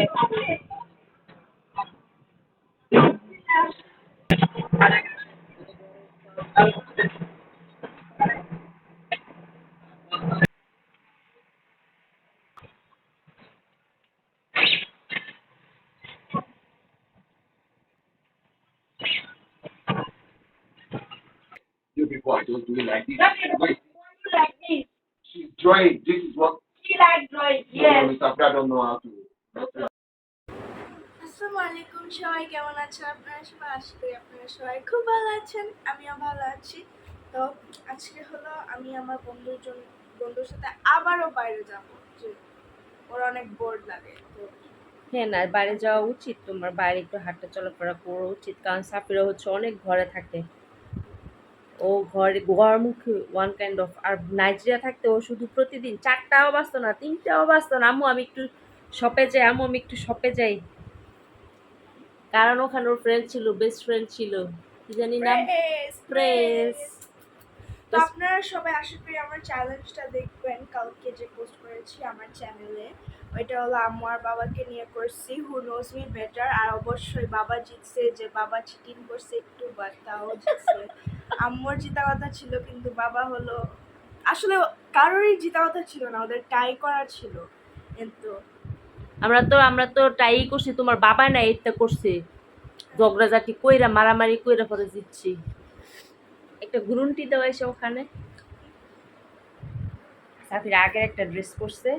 Okay. খুব ভালো আছেন, আমিও ভালো আছি। তো আজকে হলো আমি আমার বন্ধুর জন্য বন্ধুর সাথে আবারও বাইরে যাব ওর অনেক বোর্ড লাগে, তো হ্যাঁ না, বাইরে যাওয়া উচিত, তোমার বাইরে একটু হাঁটা চলাফেরা করা উচিত, কারণ সাফিরা হচ্ছে অনেক ঘরে থাকে। ও ঘরে ঘরমুখী ওয়ান কাইন্ড অফ আর নাইজেরিয়া থাকতে ও শুধু প্রতিদিন চারটাও বাঁচতো না, তিনটাও বাঁচতো না। আম্মু, আমি একটু শপে যাই, আম্মু, আমি একটু শপে যাই। কারণ ওখানে ওর ফ্রেন্ড ছিল বেস্ট ফ্রেন্ড ছিল। জানি নাম প্রেস তো আপনারা সবাই আশা করি আমার চ্যালেঞ্জটা দেখবেন। কালকে যে পোস্ট করেছি আমার চ্যানেলে ওইটা হলো আম্মু আর বাবাকে নিয়ে করছি। হু নোজ মি বেটার আর অবশ্যই বাবা জিতছে যে বাবা চিটিং করছে একটু বাট তাও জিতছে। আম্মুর জিতা কথা ছিল কিন্তু বাবা হলো আসলে কারোরই জিতা কথা ছিল না ওদের টাই করা ছিল। কিন্তু আমরা তো আমরা তো টাই করছি তোমার বাবা না এটা করছে। ঝগড়াঝাটি কইরা মারামারি কইরা পরে জিতছি। একটা গ্রুনটি দেওয়া এসে ওখানে। সাফির আগের একটা ড্রেস পরছে।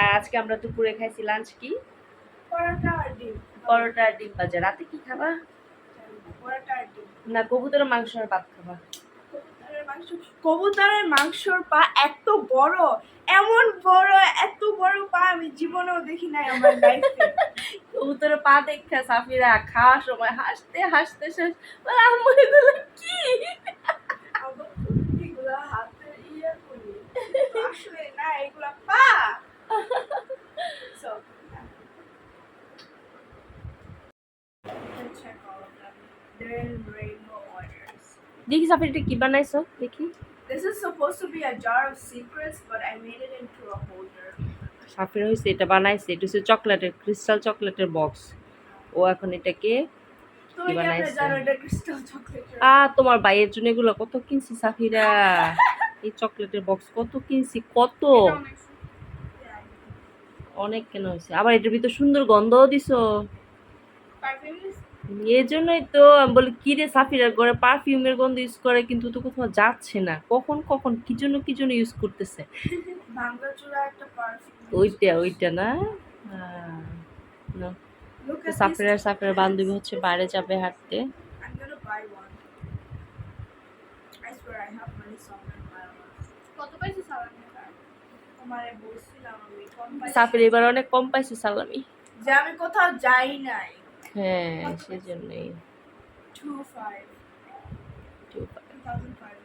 আর আজকে আমরা দুপুরে খাইছি লাঞ্চ কি? পরোটা আর ডিম। পরোটা আর ডিম ভাজা। রাতে কি খাবা? পরোটা আর ডিম। না কবুতরের মাংস আর ভাত খাবা। মাংস। কবুতরের মাংসর পা এত বড় এমন বড় এত বড় পা আমি জীবনেও দেখি নাই আমার লাইফে কবুতরের পা দেখা সাফিরা খাওয়ার সময় হাসতে হাসতে শেষ বলে, আম্মু এগুলো কি? এগুলা হাতে ইয়ে করি আসলে না এগুলা পা। So, and দেখি সাফির এটা কি বানাইছো দেখি। This is supposed to be a jar of secrets, but I made it into a holder. সাফির হয়েছে এটা বানাইছে এটা হচ্ছে চকলেটের ক্রিস্টাল চকলেটের বক্স ও এখন এটাকে কি বানাইছে? জানো এটা ক্রিস্টাল চকলেট আ তোমার ভাইয়ের জন্য এগুলো কত কিনছি সাফিরা। এই চকলেটের বক্স কত কিনছি কত? অনেক কেন হয়েছে। আবার এটার ভিতর সুন্দর গন্ধও দিছো। এই জন্যই তো আমি বলি কি রে সাফিরা করে পারফিউমের গন্ধ ইউজ করে কিন্তু তো কোথাও যাচ্ছে না। কখন কখন কি জন্য কি জন্য ইউজ করতেছে? ওইটা ওইটা না? at this. সাফিরা বান্ধবী হচ্ছে বাইরে যাবে হাঁটতে। সাফির এবার অনেক কম পাইছে সালামি যে আমি কোথাও যাই নাই। হ্যাঁ সেজন্যই। Two five two five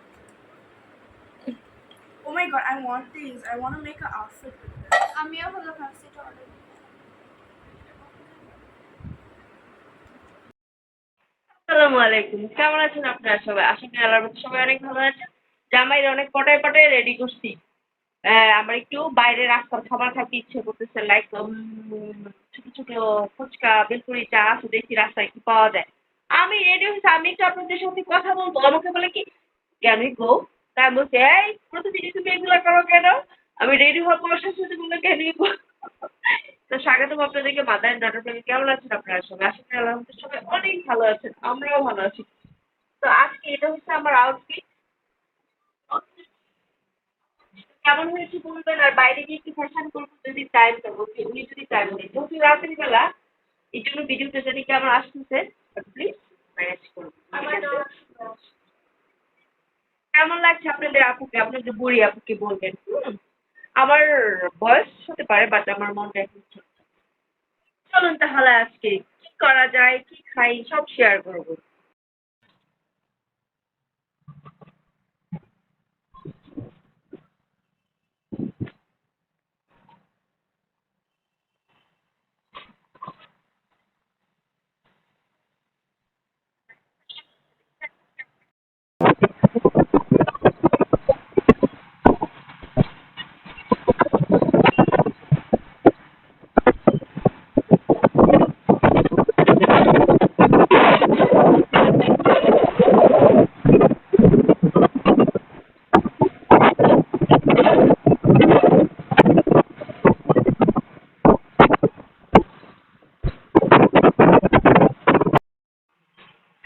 Oh my god, I want these. I want to make an outfit with this. আমিও হলো ভাবছি অর্ডার আসসালামু আলাইকুম। কেমন আছেন আপনারা সবাই? আশা করি আল্লাহর মতো সবাই অনেক ভালো আছেন। জামাইরে অনেক পটায় পটায় রেডি করছি। আহ, আমার একটু বাইরে রাস্তার খাবার খাইতে ইচ্ছে করতেছে লাইক ছোট ছোট ফুচকা, বেলপুরি, চা আছে দেখি রাস্তায় কি পাওয়া যায়। আমি রেডি হয়েছি, আমি একটু আপনাদের সাথে কথা বলব। আমাকে বলে কি কেন গো? তাই আমি বলছি, এই প্রতিদিনই তুমি এগুলো করো কেন? আমি রেডি হওয়ার পর সাথে কেন তো স্বাগতম আপনাদেরকে, মাদার নাটক কেমন আছেন আপনারা সবাই? আশা করি আল্লাহ সবাই অনেক ভালো আছেন, আমরাও ভালো আছি। তো আজকে এটা হচ্ছে আমার আউটফিট কেমন হয়েছে বলবেন? আর বাইরে গিয়ে একটু ফ্যাশন করব যদি টাইম দেবো উনি যদি টাইম দেন যেহেতু রাতের বেলা এই জন্য ভিডিওটা যদি কেমন আসতেছে প্লিজ ম্যানেজ করুন। কেমন লাগছে আপনাদের আপুকে? আপনাদের বুড়ি আপুকে বলবেন হুম? আমার বয়স হতে পারে বাট আমার মনটা এখন চলুন তাহলে আজকে কি করা যায় কি খাই সব শেয়ার করব।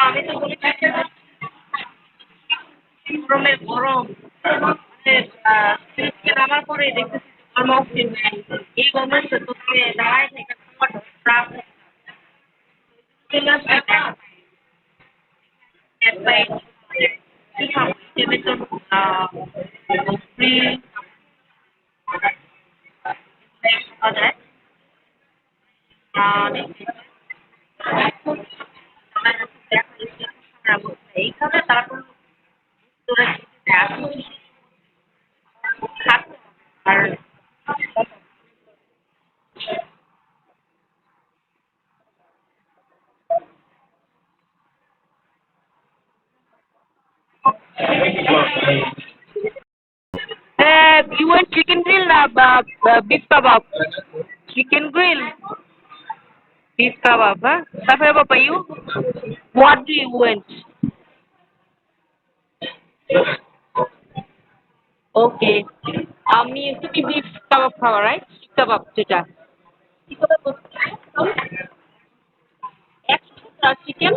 আমি তো বলি গরমের গরম মানে নামার পরেই দেখতেছি গরম অক্সিজেন নাই এই গরমের তো তুমি দাঁড়ায় থেকে তোমার প্রাণ চলে আসবে না। একবার এইখানে তারপর তোরা আর Uh, you want chicken grill না বা বা beef kebab? Chicken grill? Beef kebab, huh? Safia Papa, you? What do you want? Okay. আমি তুমি beef kebab খাওয়া, right? Beef kebab যেটা। Extra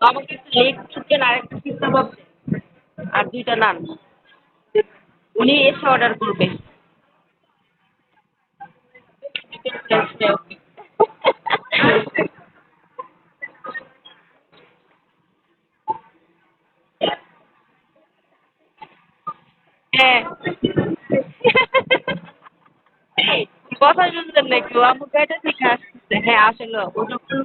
আমাকে একটু লেগ চিকেন আর একটা কাবাব আর দুইটা নান। উনি এসে অর্ডার করবে। আমার পেটে থেকে আসতেছে হ্যাঁ আসলে। ও যখন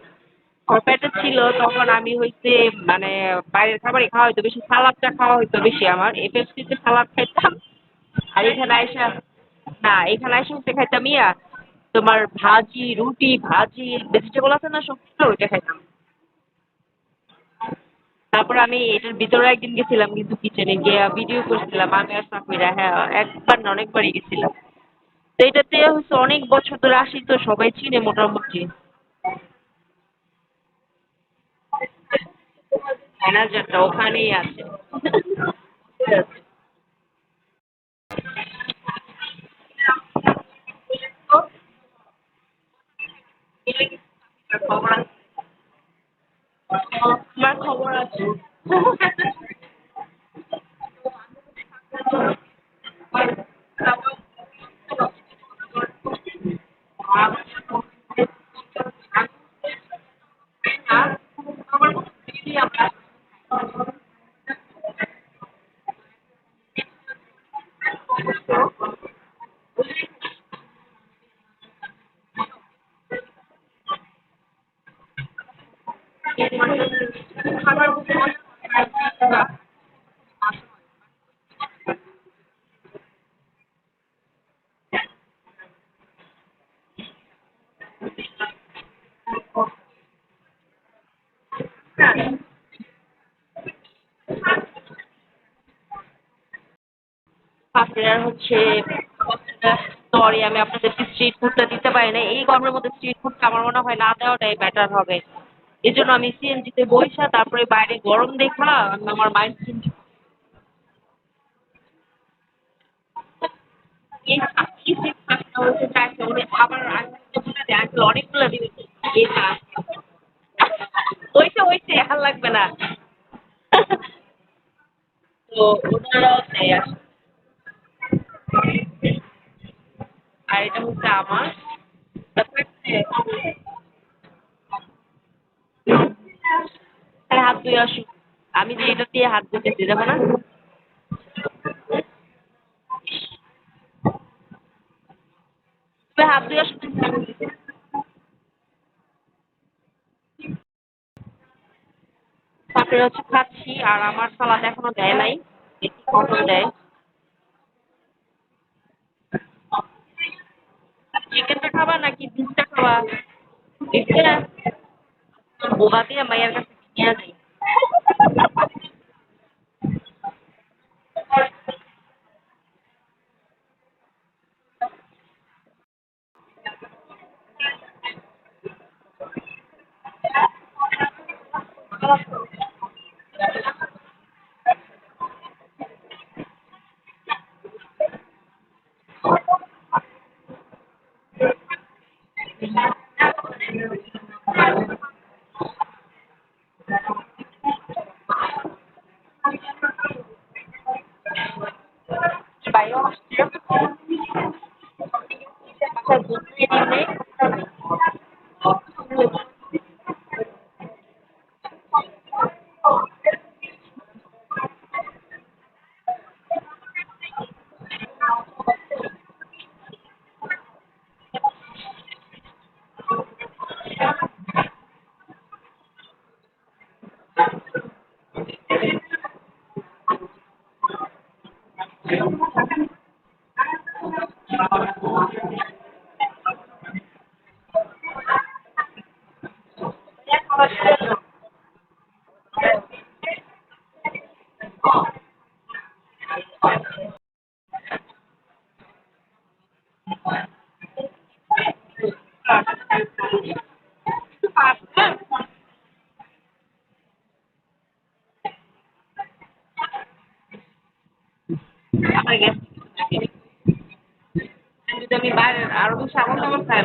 পেটে ছিল, তখন আমি হইতে মানে বাইরের খাবারই খাওয়া হইতো বেশি, সালাদটা খাওয়া হইতো বেশি আমার। এফএসটিতে সালাদ খাইতাম। আর এখানে আইসা, না, এখানে আইসা হচ্ছে খাইতাম ইয়া, তোমার ভাজি, রুটি, ভাজি ভেজিটেবল আছে না সবগুলো ওইটা খাইতাম। তারপর আমি এটার ভিতরে একদিন গেছিলাম কিন্তু কিচেনে গিয়ে ভিডিও করছিলাম। আমি আর সাকুইরা হ্যাঁ একবার না অনেকবারই গেছিলাম। তো এটাতে হচ্ছে অনেক বছর ধরে আসি তো সবাই চিনে মোটামুটি। ম্যানেজারটা ওখানেই আছে। আপনার হচ্ছে সরি আমি আপনাদেরকে স্ট্রিট ফুডটা দিতে পারি না এই গরমের মধ্যে স্ট্রিট ফুডটা আমার মনে হয় না দেওয়াটাই বেটার হবে। এই জন্য আমি সিএনজিতে বইসা, তারপরে বাইরে গরম দেখা আমার মাইন্ড চেঞ্জ ওইটা ওইটা লাগবে না। তো আর এটা হচ্ছে আমার। হাত ধুয়ে আসুক আমি যে এটা দিয়ে হাত ধুতেছি দেখো না। তুমি হাত ধুয়ে আসুক তারপরে হচ্ছে খাচ্ছি, আর আমার সালাদ এখনও দেয় নাই। দেখি কখন দেয়। চিকেনটা খাবা নাকি দুধটা খাবা? এটা বোবা দিয়ে মায়ের কাছে নিয়ে যদি আমি বাইরে আরও বেশি আগুন টাগুন খাই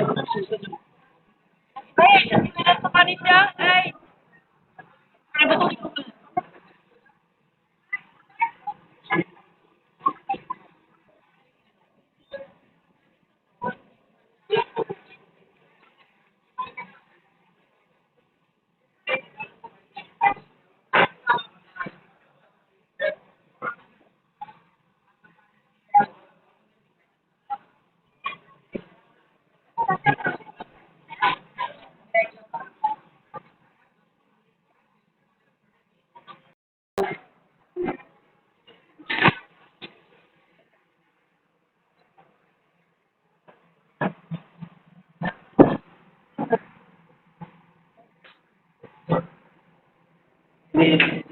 Ya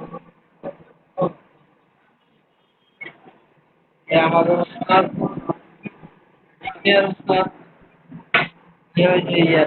harus Ustaz. Ya Ustaz. Ya Ustaz. Ya,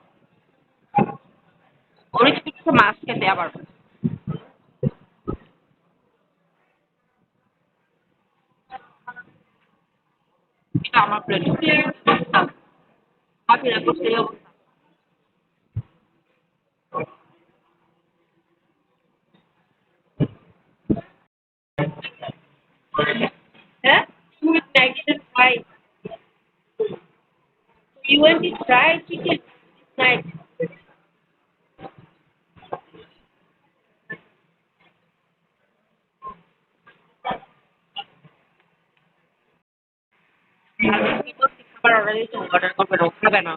অনেক কিছু মাছ খেতে আবার এটা আমার প্লেট পাখিরা করতে এই অবস্থা হ্যাঁ তুমি প্যাকেটে fry You want to try খাবার অর্ডার দিয়েছে অর্ডার করবে না ও খাবে না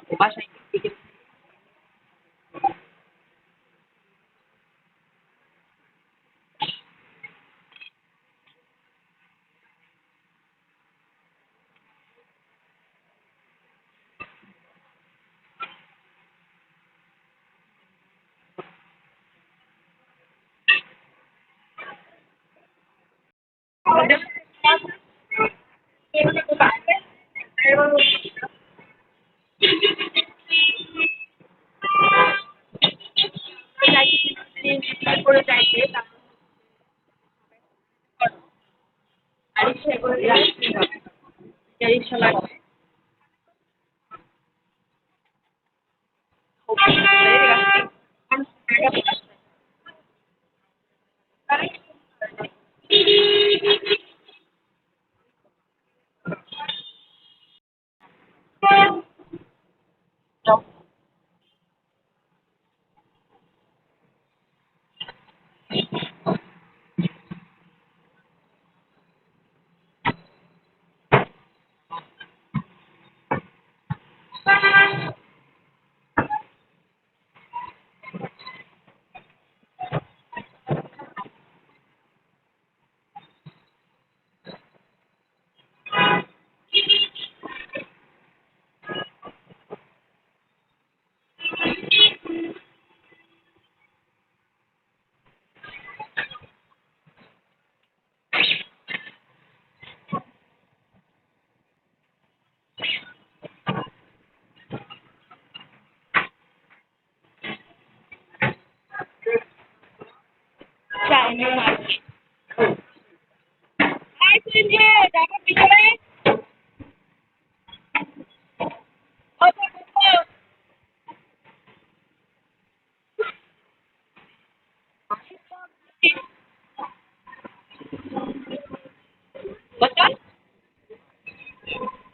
রাখতে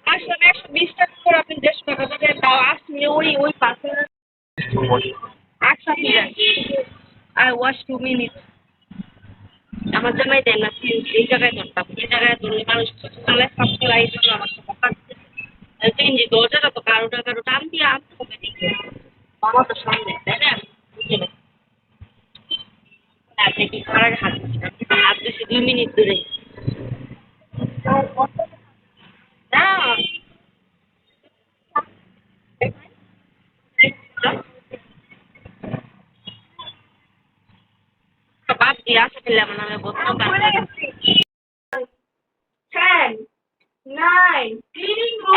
আসলে একশো বিশ টাকা করে আপনি দেড়শো টাকা দেবেন তাও আসলে ওই ওই পাশে একশো আই ওয়াশ টু মিনিট আমার জামাই দেয় না এই জায়গায় ধরতাম এই জায়গায় ধরলে মানুষ সকালে সব করে এই জন্য আমার সাথে কথা চেঞ্জি দরজাটা তো কারোটা কারও টান দিয়ে আনতে হবে আমার তো সামনে তাই না? বুঝে না আপনি কি খারাপ হাত বেশি দুই মিনিট দূরে না বাদ দিয়ে আসা পেলাম না আমি বলতাম Ten, nine,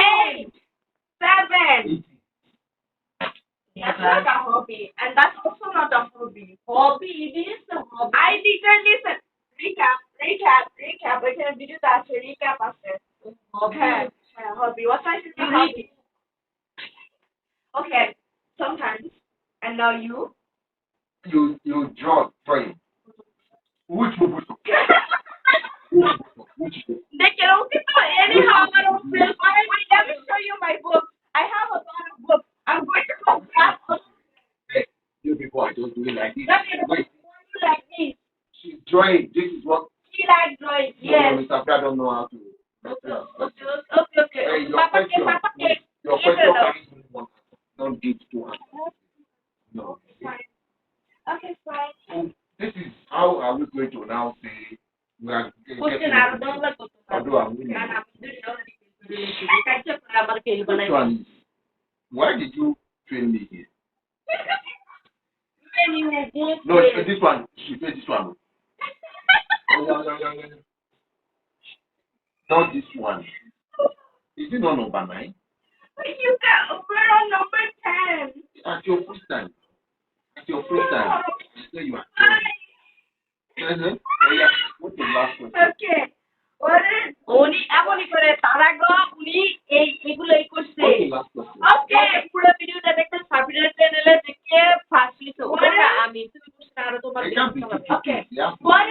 eight, seven. That's not a hobby, and that's also not a hobby. Hobby, it is a hobby. I listen, listen. Recap, recap, recap. এখানে ভিডিওতে আছে recap আছে। হ্যাঁ, হ্যাঁ, hobby. What I should be hobby? Okay, sometimes. And now you. You you draw drawing. Which book? Which book? They can only do anyhow. I don't feel fine. Wait, let me show you my book. I have a lot of books. I'm going to go grab one. Hey, you people are just doing like this. Wait, do like this. she's drawing. This is what. She like drawing. No, Yes. Mr. Abdul don't know how No, it's this one. She said this one. Oh, yeah, yeah, yeah, yeah. Not this one. Is it not number nine? You got, we're on number 10. At your first time. At your first time. You say you are. Uh-huh. Oh, yeah. What's the last question? Okay. উনি এমনই করে তার আগে উনি এই এগুলোই করছে ওকে. পুরো ভিডিওটা দেখতে সাবিরের চ্যানেলে দেখে ফার্স্ট ওটা আমি তুমি বুঝতে আরও তোমার two Okay. You have to- What